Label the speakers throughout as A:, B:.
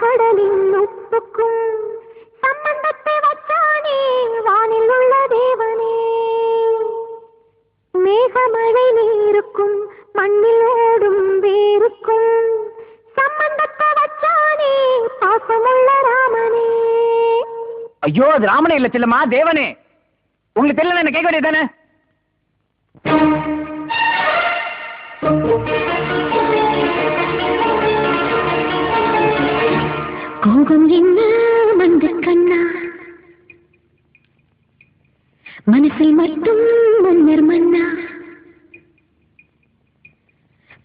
A: கடலின் உப்புக்கும் சம்பந்தத்தை வச்சானே வானில் உள்ள தேவனே. மேகமழை நீருக்கும் மண்ணில் ஓடும் வேருக்கும் சம்பந்தத்தை வச்சானே பாசமுள்ள ராமனே.
B: ஐயோ அது ராமனே இல்ல செல்லம்மா தேவனே. உங்களுக்கு தெரியல என்ன கேட்க வேண்டியதானே
A: கோபம் என்ன மந்த கண்ணா? மனசில் மட்டும் முன்னர் மன்னா?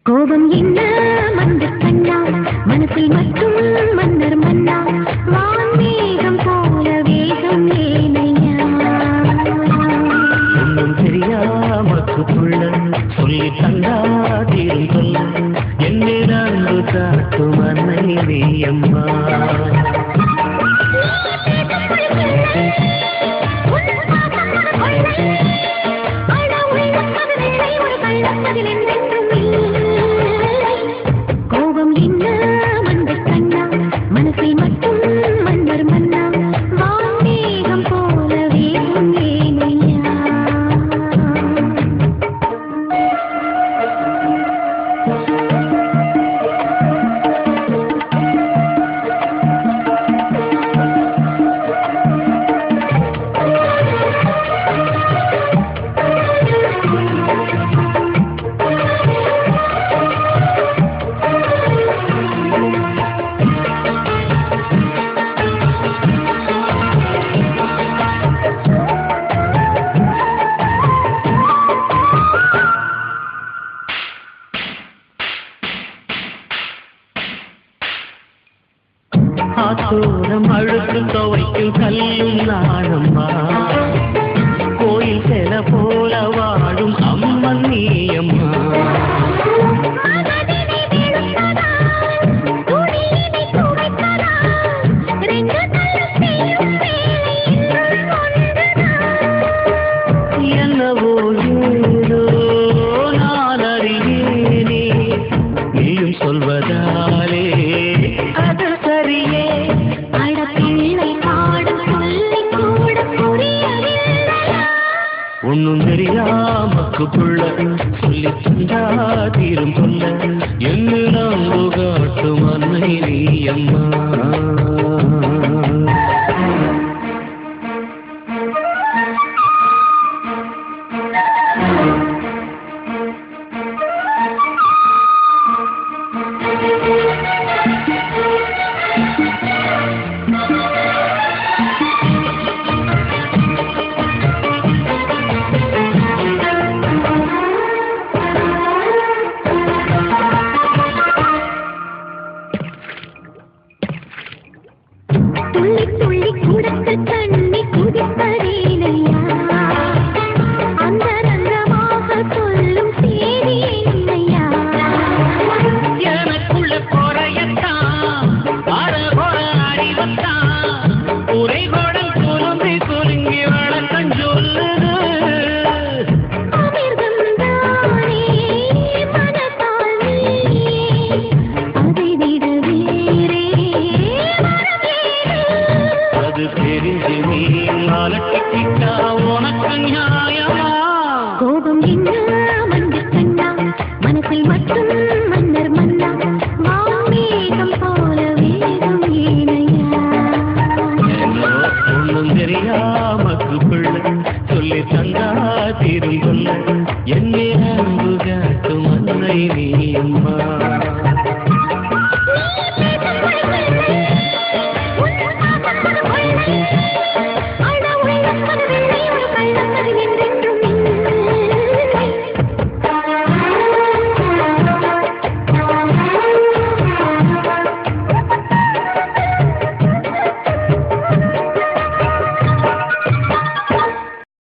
A: கோபம் என்ன மந்த கண்ணா? மனசில் மட்டும் மன்னர்
C: என்னிடம் மனைவி அம்மா. ஆத்தோரம் அழுக்கு துவைக்கும் கல்லும் நானம்மா ஒன்னும் தெரியாமக்கு புள்ள சொல்லி தந்தா தீரும் சொல்ல என்ன நாம் காட்டும் அன்னை நீ அம்மா.